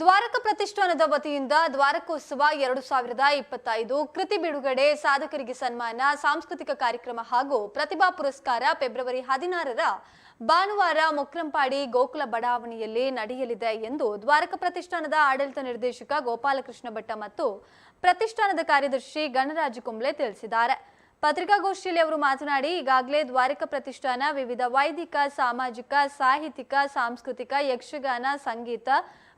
ದ್ವಾರಕ ಪ್ರತಿಷ್ಠಾನದ ವತಿಯಿಂದ ದ್ವಾರಕೋತ್ಸವ ಎರಡು ಸಾವಿರದ ಇಪ್ಪತ್ತೈದು. ಕೃತಿ ಬಿಡುಗಡೆ, ಸಾಧಕರಿಗೆ ಸನ್ಮಾನ, ಸಾಂಸ್ಕೃತಿಕ ಕಾರ್ಯಕ್ರಮ ಹಾಗೂ ಪ್ರತಿಭಾ ಪುರಸ್ಕಾರ ಫೆಬ್ರವರಿ ಹದಿನಾರರ ಭಾನುವಾರ ಮೊಕ್ರಂಪಾಡಿ ಗೋಕುಲ ಬಡಾವಣೆಯಲ್ಲಿ ನಡೆಯಲಿದೆ ಎಂದು ದ್ವಾರಕ ಪ್ರತಿಷ್ಠಾನದ ಆಡಳಿತ ನಿರ್ದೇಶಕ ಗೋಪಾಲಕೃಷ್ಣ ಭಟ್ಟ ಮತ್ತು ಪ್ರತಿಷ್ಠಾನದ ಕಾರ್ಯದರ್ಶಿ ಗಣರಾಜ ಕುಂಬ್ಳೆ ತಿಳಿಸಿದ್ದಾರೆ. ಪತ್ರಿಕಾಗೋಷ್ಠಿಯಲ್ಲಿ ಅವರು ಮಾತನಾಡಿ, ಈಗಾಗಲೇ ದ್ವಾರಕ ಪ್ರತಿಷ್ಠಾನ ವಿವಿಧ ವೈದಿಕ, ಸಾಮಾಜಿಕ, ಸಾಹಿತ್ಯಿಕ, ಸಾಂಸ್ಕೃತಿಕ, ಯಕ್ಷಗಾನ, ಸಂಗೀತ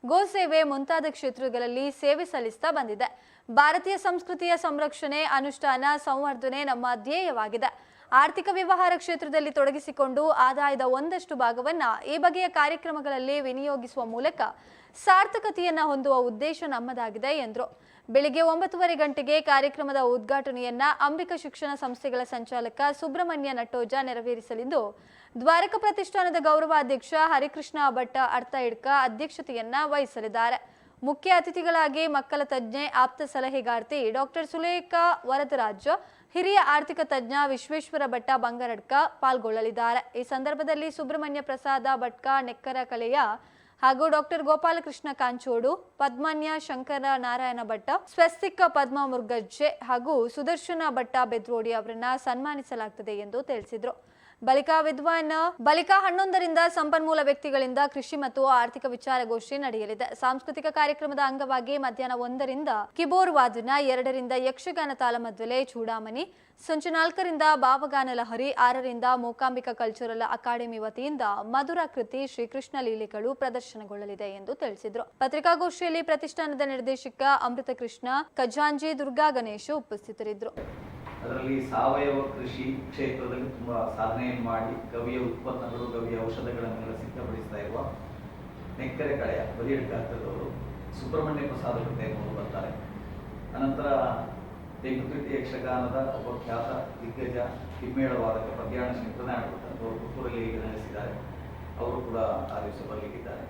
ಗೋಸೇವೆ ಮುಂತಾದ ಕ್ಷೇತ್ರಗಳಲ್ಲಿ ಸೇವೆ ಸಲ್ಲಿಸ್ತಾ ಬಂದಿದೆ. ಭಾರತೀಯ ಸಂಸ್ಕೃತಿಯ ಸಂರಕ್ಷಣೆ ಅನುಷ್ಠಾನ ಸಂವರ್ಧನೆ ನಮ್ಮ ಧ್ಯೇಯವಾಗಿದೆ. ಆರ್ಥಿಕ ವ್ಯವಹಾರ ಕ್ಷೇತ್ರದಲ್ಲಿ ತೊಡಗಿಸಿಕೊಂಡು ಆದಾಯದ ಒಂದಷ್ಟು ಭಾಗವನ್ನು ಈ ಬಗೆಯ ಕಾರ್ಯಕ್ರಮಗಳಲ್ಲಿ ವಿನಿಯೋಗಿಸುವ ಮೂಲಕ ಸಾರ್ಥಕತೆಯನ್ನು ಹೊಂದುವ ಉದ್ದೇಶ ನಮ್ಮದಾಗಿದೆ ಎಂದರು. ಬೆಳಿಗ್ಗೆ ಒಂಬತ್ತುವರೆ ಗಂಟೆಗೆ ಕಾರ್ಯಕ್ರಮದ ಉದ್ಘಾಟನೆಯನ್ನ ಅಂಬಿಕಾ ಶಿಕ್ಷಣ ಸಂಸ್ಥೆಗಳ ಸಂಚಾಲಕ ಸುಬ್ರಹ್ಮಣ್ಯ ನಟೋಜ ನೆರವೇರಿಸಲಿದ್ದು, ದ್ವಾರಕ ಪ್ರತಿಷ್ಠಾನದ ಗೌರವಾಧ್ಯಕ್ಷ ಹರಿಕೃಷ್ಣ ಭಟ್ಟ ಅರ್ಥ ಇಡ್ಕ ಅಧ್ಯಕ್ಷತೆಯನ್ನ ವಹಿಸಲಿದ್ದಾರೆ. ಮುಖ್ಯ ಅತಿಥಿಗಳಾಗಿ ಮಕ್ಕಳ ತಜ್ಞೆ, ಆಪ್ತ ಸಲಹೆಗಾರ್ತಿ ಡಾಕ್ಟರ್ ಸುಲೇಖಾ ವರದರಾಜ್, ಹಿರಿಯ ಆರ್ಥಿಕ ತಜ್ಞ ವಿಶ್ವೇಶ್ವರ ಭಟ್ಟ ಬಂಗಾರಡ್ಕ ಪಾಲ್ಗೊಳ್ಳಲಿದ್ದಾರೆ. ಈ ಸಂದರ್ಭದಲ್ಲಿ ಸುಬ್ರಹ್ಮಣ್ಯ ಪ್ರಸಾದ ಭಟ್ಕ, ನೆಕ್ಕರ ಕಲೆಯ ಹಾಗೂ ಡಾಕ್ಟರ್ ಗೋಪಾಲಕೃಷ್ಣ ಕಾಂಚೋಡು, ಪದ್ಮನ್ಯ ಶಂಕರ ನಾರಾಯಣ ಭಟ್ಟ, ಸ್ವಸ್ತಿಕ ಪದ್ಮ ಮುರ್ಗಜ್ಜೆ ಹಾಗೂ ಸುದರ್ಶನ ಭಟ್ಟ ಬೆದ್ರೋಡಿ ಅವರನ್ನ ಸನ್ಮಾನಿಸಲಾಗುತ್ತದೆ ಎಂದು ತಿಳಿಸಿದರು. ಬಳಿಕ ವಿದ್ವಾನ್ ಬಳಿಕ ಹನ್ನೊಂದರಿಂದ ಸಂಪನ್ಮೂಲ ವ್ಯಕ್ತಿಗಳಿಂದ ಕೃಷಿ ಮತ್ತು ಆರ್ಥಿಕ ವಿಚಾರಗೋಷ್ಠಿ ನಡೆಯಲಿದೆ. ಸಾಂಸ್ಕೃತಿಕ ಕಾರ್ಯಕ್ರಮದ ಅಂಗವಾಗಿ ಮಧ್ಯಾಹ್ನ ಒಂದರಿಂದ ಕಿಬೋರ್ ವಾದನ ಎರಡರಿಂದ ಯಕ್ಷಗಾನ ತಾಳಮದ್ವಲೆ ಚೂಡಾಮಣಿ ಸಂಜೆ ನಾಲ್ಕರಿಂದ ಭಾವಗಾನ ಲಹರಿ, ಆರರಿಂದ ಮೂಕಾಂಬಿಕ ಕಲ್ಚರಲ್ ಅಕಾಡೆಮಿ ವತಿಯಿಂದ ಮಧುರ ಕೃತಿ ಶ್ರೀಕೃಷ್ಣ ಲೀಲೆಗಳು ಪ್ರದರ್ಶನಗೊಳ್ಳಲಿದೆ ಎಂದು ತಿಳಿಸಿದರು. ಪತ್ರಿಕಾಗೋಷ್ಠಿಯಲ್ಲಿ ಪ್ರತಿಷ್ಠಾನದ ನಿರ್ದೇಶಕ ಅಮೃತ ಕೃಷ್ಣ ಖಜಾಂಜಿ ದುರ್ಗಾ ಗಣೇಶ ಉಪಸ್ಥಿತರಿದ್ದರು. ಅದರಲ್ಲಿ ಸಾವಯವ ಕೃಷಿ ಕ್ಷೇತ್ರದಲ್ಲಿ ತುಂಬ ಸಾಧನೆಯನ್ನು ಮಾಡಿ ಗವಿಯ ಉತ್ಪನ್ನಗಳು, ಗವಿಯ ಔಷಧಗಳನ್ನೆಲ್ಲ ಸಿದ್ಧಪಡಿಸ್ತಾ ಇರುವ ನೆಕ್ಕರೆ ಕಳೆಯ ಬದಿಯಡ್ಕಾಗ್ತದವರು ಸುಬ್ರಹ್ಮಣ್ಯ ಪ್ರಸಾದ ಕೃತೆಯನ್ನು ಬರ್ತಾರೆ. ಅನಂತರ ತೆಂಗುತಿಟ್ಟಿ ಯಕ್ಷಗಾನದ ಒಬ್ಬ ಖ್ಯಾತ ದಿಗ್ಗಜ ಹಿಮ್ಮೇಳವಾದಕ ಶ್ರೀ ಪ್ರಧಾನ ಅವರು ಪುತ್ತೂರಲ್ಲಿ ಈಗ ನೆಲೆಸಿದ್ದಾರೆ ಅವರು ಕೂಡ ಆ ದಿವಸ ಬರಲಿಕ್ಕಿದ್ದಾರೆ.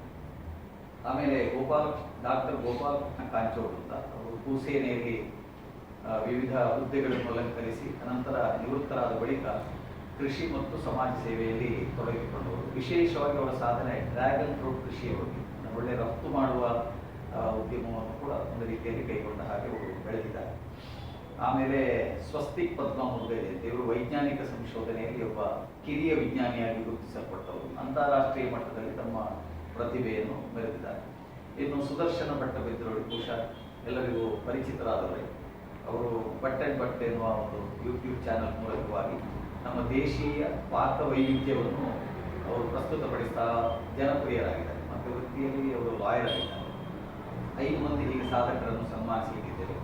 ಆಮೇಲೆ ಗೋಪಾಲ, ಡಾಕ್ಟರ್ ಗೋಪಾಲಕೃಷ್ಣ ಕಾಂಚೋಡ್ ಅಂತ ಅವರು ಭೂಸೇನೆಯಲ್ಲಿ ವಿವಿಧ ಹುದ್ದೆಗಳನ್ನು ಅಲಂಕರಿಸಿ ಅನಂತರ ನಿವೃತ್ತರಾದ ಬಳಿಕ ಕೃಷಿ ಮತ್ತು ಸಮಾಜ ಸೇವೆಯಲ್ಲಿ ತೊಡಗಿಕೊಂಡವರು ವಿಶೇಷವಾಗಿ ಅವರ ಸಾಧನೆ ಡ್ರ್ಯಾಗನ್ ಫ್ರೂಟ್ ಕೃಷಿಯ ಬಗ್ಗೆ. ಒಳ್ಳೆ ರಫ್ತು ಮಾಡುವ ಉದ್ಯಮವನ್ನು ಕೂಡ ಒಂದು ರೀತಿಯಲ್ಲಿ ಕೈಗೊಂಡ ಹಾಗೆ ಅವರು ಬೆಳೆದಿದ್ದಾರೆ. ಆಮೇಲೆ ಸ್ವಸ್ತಿಕ್ ಪದ್ಮ ಮುಂದೆ ಇವರು ವೈಜ್ಞಾನಿಕ ಸಂಶೋಧನೆಯಲ್ಲಿ ಒಬ್ಬ ಕಿರಿಯ ವಿಜ್ಞಾನಿಯಾಗಿ ಗುರುತಿಸಲ್ಪಟ್ಟವರು. ಅಂತಾರಾಷ್ಟ್ರೀಯ ಮಟ್ಟದಲ್ಲಿ ತಮ್ಮ ಪ್ರತಿಭೆಯನ್ನು ಮೆರೆದಿದ್ದಾರೆ. ಇನ್ನು ಸುದರ್ಶನ ಭಟ್ಟ ಬೆದ್ರೋಡಿ ಕುಶ ಎಲ್ಲರಿಗೂ ಪರಿಚಿತರಾದವರೇ. ಅವರು ಬಟ್ಟೆ ಬಟ್ಟೆ ಬಟ್ ಎನ್ನುವ ಒಂದು ಯೂಟ್ಯೂಬ್ ಚಾನಲ್ ಮೂಲಕವಾಗಿ ನಮ್ಮ ದೇಶೀಯ ಪಾಕ ವೈವಿಧ್ಯವನ್ನು ಅವರು ಪ್ರಸ್ತುತಪಡಿಸ್ತಾ ಜನಪ್ರಿಯರಾಗಿದ್ದಾರೆ. ಮತ್ತು ವೃತ್ತಿಯಲ್ಲಿ ಅವರು ಲಾಯರ್ ಆಗಿದ್ದಾರೆ. ಐದು ಮಂದಿ ಹೀಗೆ ಸಾಧಕರನ್ನು ಸನ್ಮಾನಿಸಲಿಕ್ಕಿದ್ದೇವೆ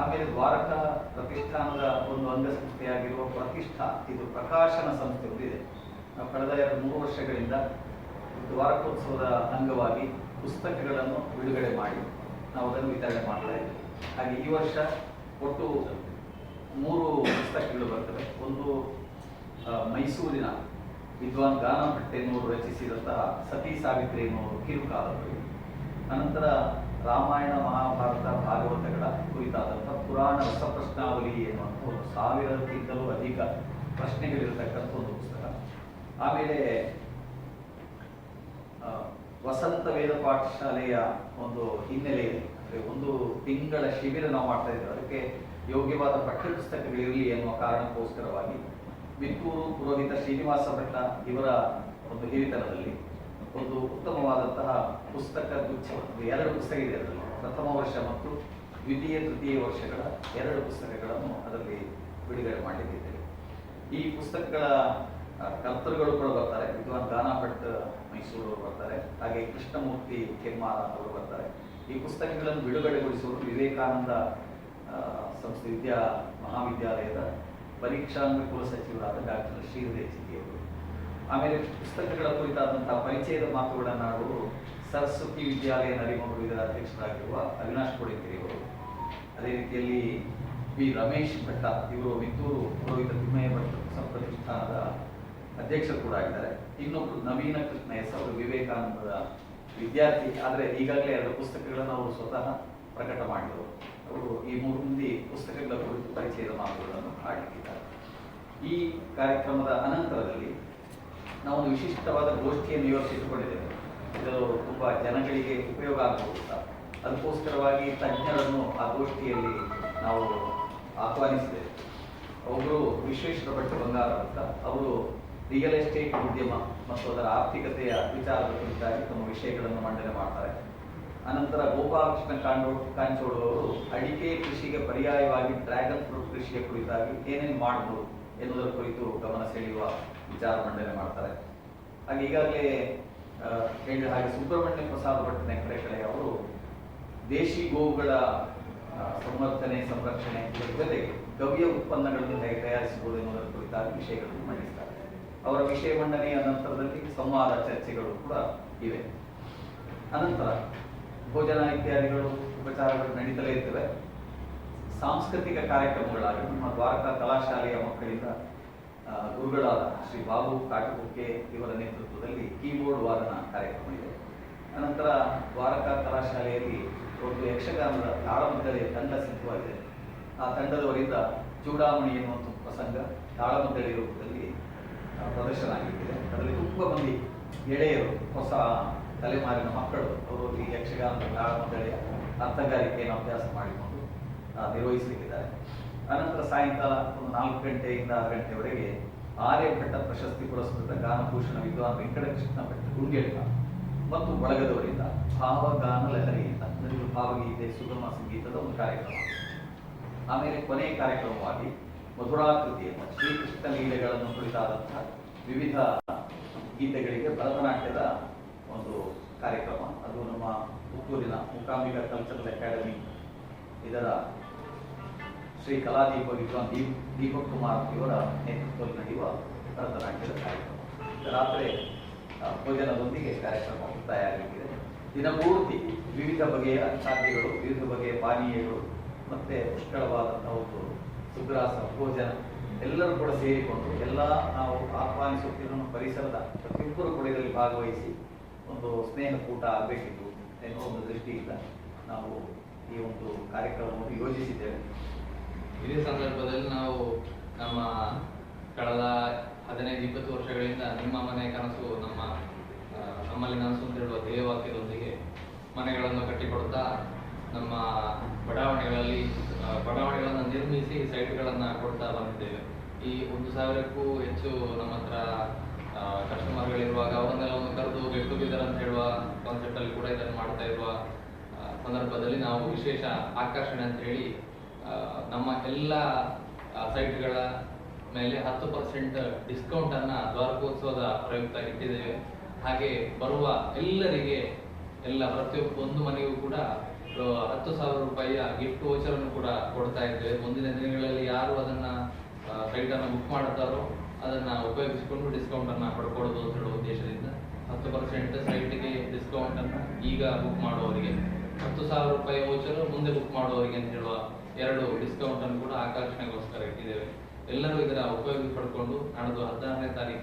ಆಮೇಲೆ ದ್ವಾರಕಾ ಪ್ರತಿಷ್ಠಾನದ ಒಂದು ಅಂಗಸಂಸ್ಥೆಯಾಗಿರುವ ಪ್ರತಿಷ್ಠಾ, ಇದು ಪ್ರಕಾಶನ ಸಂಸ್ಥೆ ಇದೆ. ನಾವು ಕಳೆದ ಎರಡು ಮೂರು ವರ್ಷಗಳಿಂದ ದ್ವಾರಕೋತ್ಸವದ ಅಂಗವಾಗಿ ಪುಸ್ತಕಗಳನ್ನು ಬಿಡುಗಡೆ ಮಾಡಿ ನಾವು ಅದನ್ನು ವಿತರಣೆ ಮಾಡ್ತಾ ಇದ್ದೇವೆ. ಹಾಗೆ ಈ ವರ್ಷ ಒಟ್ಟು ಮೂರು ಪುಸ್ತಕಗಳು ಬರ್ತವೆ. ಒಂದು ಮೈಸೂರಿನ ವಿದ್ವಾನ್ ಗಾನ ಭಟ್ ಎನ್ನುವರು ರಚಿಸಿದಂತಹ ಸತಿ ಸಾವಿತ್ರಿ ಎನ್ನುವರು ಕಿರುಕಾದಂಬರಿ ಅನಂತರ ರಾಮಾಯಣ ಮಹಾಭಾರತ ಭಾಗವತಗಳ ಕುರಿತಾದಂಥ ಪುರಾಣ ರಸಪ್ರಶ್ನಾವಲಿ ಎನ್ನುವಂಥ ಒಂದು ಸಾವಿರಕ್ಕಿಂತಲೂ ಅಧಿಕ ಪ್ರಶ್ನೆಗಳಿರತಕ್ಕಂಥ ಒಂದು ಪುಸ್ತಕ. ಆಮೇಲೆ ವಸಂತ ವೇದ ಪಾಠಶಾಲೆಯ ಒಂದು ಹಿನ್ನೆಲೆಯಲ್ಲಿ ಒಂದು ತಿಂಗಳ ಶಿಬಿರ ನಾವು ಮಾಡ್ತಾ ಇದ್ದೇವೆ. ಅದಕ್ಕೆ ಯೋಗ್ಯವಾದ ಪಠ್ಯ ಪುಸ್ತಕಗಳಿರಲಿ ಎನ್ನುವ ಕಾರಣಕ್ಕೋಸ್ಕರವಾಗಿ ಬಿತ್ತೂರು ಪುರೋಹಿತ ಶ್ರೀನಿವಾಸ ಭಟ್ಟ ಇವರ ಒಂದು ಹಿರಿತನದಲ್ಲಿ ಒಂದು ಉತ್ತಮವಾದಂತಹ ಪುಸ್ತಕ ಗುಚ್ಛವನ್ನು ಎರಡು ಪುಸ್ತಕ ಇದೆ ಅದರಲ್ಲಿ. ಪ್ರಥಮ ವರ್ಷ ಮತ್ತು ದ್ವಿತೀಯ, ತೃತೀಯ ವರ್ಷಗಳ ಎರಡು ಪುಸ್ತಕಗಳನ್ನು ಅದರಲ್ಲಿ ಬಿಡುಗಡೆ ಮಾಡಿದ್ದೇವೆ. ಈ ಪುಸ್ತಕಗಳ ಕರ್ತರುಗಳು ಕೂಡ ಬರ್ತಾರೆ. ವಿದ್ವಾನ್ ದಾನಾ ಭಟ್ ಮೈಸೂರು ಬರ್ತಾರೆ. ಹಾಗೆ ಕೃಷ್ಣಮೂರ್ತಿ ಕೆಮ್ಮಾರ ಅವರು ಬರ್ತಾರೆ. ಈ ಪುಸ್ತಕಗಳನ್ನು ಬಿಡುಗಡೆಗೊಳಿಸುವರು ವಿವೇಕಾನಂದ ಸಂಸ್ಥೆ ವಿದ್ಯಾ ಮಹಾವಿದ್ಯಾಲಯದ ಪರೀಕ್ಷಾಂಗ ಕುಲಸಚಿವರಾದ ಡಾಕ್ಟರ್ ಶ್ರೀಹೃದಯ ಅವರು. ಆಮೇಲೆ ಪುಸ್ತಕಗಳ ಕುರಿತಾದಂತಹ ಪರಿಚಯದ ಮಾತುಗಳನ್ನು ಅವರು ಸರಸ್ವತಿ ವಿದ್ಯಾಲಯ ನರಿಮಂಗಳು ಇದರ ಅಧ್ಯಕ್ಷರಾಗಿರುವ ಅವಿನಾಶ್ ಅವರು. ಅದೇ ರೀತಿಯಲ್ಲಿ ಬಿ ರಮೇಶ್ ಭಟ್ಟ, ಇವರು ಮಿತ್ತೂರು ಪುರೋಹಿತ ತಿಮ್ಮಯ್ಯ ಭಟ್ ಪ್ರತಿಷ್ಠಾನದ ಅಧ್ಯಕ್ಷರು ಕೂಡ ಆಗಿದ್ದಾರೆ. ಇನ್ನೊಬ್ರು ನವೀನ ಕೃಷ್ಣ ಎಸ್ ಅವರು ವಿವೇಕಾನಂದದ ವಿದ್ಯಾರ್ಥಿ, ಆದರೆ ಈಗಾಗಲೇ ಎರಡು ಪುಸ್ತಕಗಳನ್ನು ಅವರು ಸ್ವತಃ ಪ್ರಕಟ ಮಾಡಿದರು. ಅವರು ಈ ಮೂರು ಮಂದಿ ಪುಸ್ತಕಗಳ ಕುರಿತು ಪರಿಚಯದ ಮಾತುಗಳನ್ನು ಆಡಲಿದ್ದಾರೆ ಈ ಕಾರ್ಯಕ್ರಮದ ಅನಂತರದಲ್ಲಿ ನಾವು ವಿಶಿಷ್ಟವಾದ ಗೋಷ್ಠಿಯನ್ನು ಯೋಚಿಸಿಕೊಂಡಿದ್ದೇವೆ ಇದು ತುಂಬ ಜನಗಳಿಗೆ ಉಪಯೋಗ ಆಗಬಹುದು ಅದಕ್ಕೋಸ್ಕರವಾಗಿ ತಜ್ಞರನ್ನು ಆ ಗೋಷ್ಠಿಯಲ್ಲಿ ನಾವು ಆಹ್ವಾನಿಸಿದೆ ಒಬ್ಬರು ವಿಶ್ವೇಶ್ವರ ಭಟ್ ಬಂಗಾರ ಅಂತ. ಅವರು ರಿಯಲ್ ಎಸ್ಟೇಟ್ ಉದ್ಯಮ. ಮತ್ತು ಅದರ ಆರ್ಥಿಕತೆಯ ವಿಚಾರದ ಕುರಿತಾಗಿ ತಮ್ಮ ವಿಷಯಗಳನ್ನು ಮಂಡನೆ ಮಾಡ್ತಾರೆ. ಅನಂತರ ಗೋಪಾಲಕೃಷ್ಣ ಕಾಂಡೋ ಕಾಂಚೋಡು ಅವರು ಅಡಿಕೆ ಕೃಷಿಗೆ ಪರ್ಯಾಯವಾಗಿ ಡ್ರ್ಯಾಗನ್ ಫ್ರೂಟ್ ಕೃಷಿಯ ಕುರಿತಾಗಿ ಏನೇನು ಮಾಡಬಹುದು ಎನ್ನುವುದರ ಕುರಿತು ಗಮನ ಸೆಳೆಯುವ ವಿಚಾರ ಮಂಡನೆ ಮಾಡ್ತಾರೆ. ಹಾಗೆ ಈಗಾಗಲೇ ಹೇಳಿದ ಹಾಗೆ ಸುಬ್ರಹ್ಮಣ್ಯ ಪ್ರಸಾದ್ ಭಟ್ ನೆಕ್ಕರೆಕಳೆ ಅವರು ದೇಶಿ ಗೋವುಗಳ ಸಂವರ್ಧನೆ ಸಂರಕ್ಷಣೆ, ಜೊತೆಗೆ ಗವ್ಯ ಉತ್ಪನ್ನಗಳನ್ನು ಹೇಗೆ ತಯಾರಿಸಬಹುದು ಎನ್ನುವುದರ ಕುರಿತಾಗಿ ವಿಷಯಗಳನ್ನು ಮಂಡಿಸ್ತಾರೆ. ಅವರ ವಿಷಯ ಮಂಡನೆಯ ನಂತರದಲ್ಲಿ ಸಂವಾದ ಚರ್ಚೆಗಳು ಕೂಡ ಇವೆ. ಅನಂತರ ಭೋಜನ ಇತ್ಯಾದಿಗಳು, ಉಪಚಾರಗಳು ನಡೀತಲೇ ಇರ್ತವೆ. ಸಾಂಸ್ಕೃತಿಕ ಕಾರ್ಯಕ್ರಮಗಳಾಗಿ ನಮ್ಮ ದ್ವಾರಕಾ ಕಲಾಶಾಲೆಯ ಮಕ್ಕಳಿಂದ ಗುರುಗಳಾದ ಶ್ರೀ ಬಾಬು ಕಾಟುಕುಕ್ಕೆ ಇವರ ನೇತೃತ್ವದಲ್ಲಿ ಕೀಬೋರ್ಡ್ ವಾದನ ಕಾರ್ಯಕ್ರಮ ಇದೆ. ಅನಂತರ ದ್ವಾರಕಾ ಕಲಾಶಾಲೆಯಲ್ಲಿ ಒಂದು ಯಕ್ಷಗಾನದ ತಾಳಮದ್ದಳೆಯ ತಂಡ ಸಿದ್ಧವಾಗಿದೆ. ಆ ತಂಡದವರಿಂದ ಚೂಡಾವಣಿ ಎನ್ನುವಂಥ ಪ್ರಸಂಗ ತಾಳಮದ್ದಳೆ ರೂಪದಲ್ಲಿ ಪ್ರದರ್ಶನ ಆಗಿದೆ ಅದರಲ್ಲಿ ತುಂಬ ಮಂದಿ ಎಳೆಯರು ಹೊಸ ತಲೆಮಾರಿನ ಮಕ್ಕಳು ಅವರು ಈ ಯಕ್ಷಗಾನದ ಮಂಡಳಿಯ ಅರ್ಥಗಾರಿಕೆಯನ್ನು ಅಭ್ಯಾಸ ಮಾಡಿಕೊಂಡು ನಿರ್ವಹಿಸಲಿಕ್ಕಿದ್ದಾರೆ. ಅನಂತರ ಸಾಯಂಕಾಲ ಒಂದು ನಾಲ್ಕು ಗಂಟೆಯಿಂದ ಆರು ಗಂಟೆವರೆಗೆ ಆರ್ಯಭಟ್ಟ ಪ್ರಶಸ್ತಿ ಪುರಸ್ಕೃತ ಗಾನಭೂಷಣ ವಿದ್ವಾನ್ ವೆಂಕಟಕೃಷ್ಣ ಭಟ್ ಗುಂಗೇಳ್ಕ ಮತ್ತು ಬಳಗದವರಿಂದ ಭಾವಗಾನ ಲಹರಿಯಿಂದ ಭಾವಗೀತೆ, ಸುಗಮ ಸಂಗೀತದ ಒಂದು ಕಾರ್ಯಕ್ರಮ. ಆಮೇಲೆ ಕೊನೆಯ ಕಾರ್ಯಕ್ರಮವಾಗಿ ಮಧುರಾಕೃತಿಯನ್ನು, ಶ್ರೀಕೃಷ್ಣ ಲೀಲೆಗಳನ್ನು ಕುರಿತಾದಂತಹ ವಿವಿಧ ಗೀತೆಗಳಿಗೆ ಭರತನಾಟ್ಯದ ಒಂದು ಕಾರ್ಯಕ್ರಮ. ಅದು ನಮ್ಮ ಪುತ್ತೂರಿನ ಮುಕಾಂಬಿಕ ಕಲ್ಚರಲ್ ಅಕಾಡೆಮಿ. ಇದರ ಶ್ರೀ ಕಲಾದೀಪ ವಿದ್ವಾನ್ ದೀಪ್ ದೀಪಕ್ ಕುಮಾರ್ ಇವರ ನೇತೃತ್ವದಲ್ಲಿ ನಡೆಯುವ ಭರತನಾಟ್ಯದ ಕಾರ್ಯಕ್ರಮ. ರಾತ್ರಿ ಭೋಜನದೊಂದಿಗೆ ಕಾರ್ಯಕ್ರಮ ಮುಕ್ತಾಯವಾಗಲಿದೆ ದಿನಪೂರ್ತಿ ವಿವಿಧ ಬಗೆಯ ಖಾದ್ಯಗಳು ವಿವಿಧ ಬಗೆಯ ಪಾನೀಯಗಳು, ಮತ್ತೆ ಪುಷ್ಕಳವಾದಂತಹ ಒಂದು ಸುಗ್ರಾಸ, ಭೋಜನ ಎಲ್ಲರೂ ಕೂಡ ಸೇರಿಕೊಂಡು ಎಲ್ಲ ನಾವು ಆಹ್ವಾನಿಸುತ್ತಿರುವ ಪರಿಸರದ ಪ್ರತಿಯೊಬ್ಬರು ಕೂಡ ಇದರಲ್ಲಿ ಭಾಗವಹಿಸಿ ಒಂದು ಸ್ನೇಹಕೂಟ ಆಗಬೇಕಿತ್ತು ಎನ್ನುವ ಒಂದು ದೃಷ್ಟಿಯಿಂದ ನಾವು ಈ ಒಂದು ಕಾರ್ಯಕ್ರಮವನ್ನು ಯೋಜಿಸಿದ್ದೇವೆ. ಇದೇ ಸಂದರ್ಭದಲ್ಲಿ ನಾವು ನಮ್ಮ ಕಳೆದ ಹದಿನೈದು, ಇಪ್ಪತ್ತು ವರ್ಷಗಳಿಂದ ನಿಮ್ಮ ಮನೆ ಕನಸು, ನಮ್ಮ ನಮ್ಮಲ್ಲಿ ನನಸು ಅಂತ ಹೇಳುವ ಧ್ಯೇಯವಾಕ್ಯದೊಂದಿಗೆ ಮನೆಗಳನ್ನು ಕಟ್ಟಿಕೊಡ್ತಾ ನಮ್ಮ ಬಡಾವಣೆಗಳಲ್ಲಿ ಬಡಾವಣೆಗಳನ್ನು ನಿರ್ಮಿಸಿ ಸೈಟ್ಗಳನ್ನು ಕೊಡ್ತಾ ಬಂದಿದ್ದೇವೆ. ಈ ಒಂದು ಸಾವಿರಕ್ಕೂ ಹೆಚ್ಚು ನಮ್ಮ ಹತ್ರ ಕಸ್ಟಮರ್ಗಳಿರುವಾಗ ಅವರನ್ನೆಲ್ಲ ಒಂದು ಕರೆದು ಗೆಟ್ ಟುಗೆದರ್ ಅಂತ ಹೇಳುವ ಕಾನ್ಸೆಪ್ಟಲ್ಲಿ ಕೂಡ ಇದನ್ನು ಮಾಡ್ತಾ ಇರುವ ಸಂದರ್ಭದಲ್ಲಿ ನಾವು ವಿಶೇಷ ಆಕರ್ಷಣೆ ಅಂತ ಹೇಳಿ ನಮ್ಮ ಎಲ್ಲ ಸೈಟ್ಗಳ ಮೇಲೆ ಹತ್ತು ಪರ್ಸೆಂಟ್ ಡಿಸ್ಕೌಂಟನ್ನು ದ್ವಾರಕೋತ್ಸವದ ಪ್ರಯುಕ್ತ ಇಟ್ಟಿದ್ದೇವೆ. ಹಾಗೆ ಬರುವ ಎಲ್ಲರಿಗೆ, ಎಲ್ಲ ಪ್ರತಿಯೊಬ್ಬ ಒಂದು ಮನೆಗೂ ಕೂಡ ಹತ್ತು ಸಾವಿರ ರೂಪಾಯಿಯ ಗಿಫ್ಟ್ ವೋಚರ್ ಅನ್ನು ಕೂಡ ಕೊಡ್ತಾ ಇದ್ದೇವೆ. ಮುಂದಿನ ದಿನಗಳಲ್ಲಿ ಯಾರು ಅದನ್ನ ಫ್ಲೈಟ್ ಅನ್ನು ಬುಕ್ ಮಾಡುತ್ತಾರೋ ಅದನ್ನ ಉಪಯೋಗಿಸಿಕೊಂಡು ಡಿಸ್ಕೌಂಟ್ ಅನ್ನ ಪಡ್ಕೊಳ್ಬೋದು ಅಂತ ಹೇಳುವ ಉದ್ದೇಶದಿಂದ ಹತ್ತು ಪರ್ಸೆಂಟ್ ಸೈಟ್ಗೆ ಡಿಸ್ಕೌಂಟ್ ಅನ್ನ ಈಗ ಬುಕ್ ಮಾಡುವವರಿಗೆ, ಹತ್ತು ಸಾವಿರ ರೂಪಾಯಿ ವೋಚರ್ ಮುಂದೆ ಬುಕ್ ಮಾಡುವವರಿಗೆ ಅಂತ ಹೇಳುವ ಎರಡು ಡಿಸ್ಕೌಂಟ್ ಅನ್ನು ಕೂಡ ಆಕರ್ಷಣೆಗೋಸ್ಕರ ಇಟ್ಟಿದ್ದೇವೆ. ಎಲ್ಲರೂ ಇದರ ಉಪಯೋಗ ಪಡ್ಕೊಂಡು ನಾಡ್ದು ಹದಿನಾರನೇ ತಾರೀಕು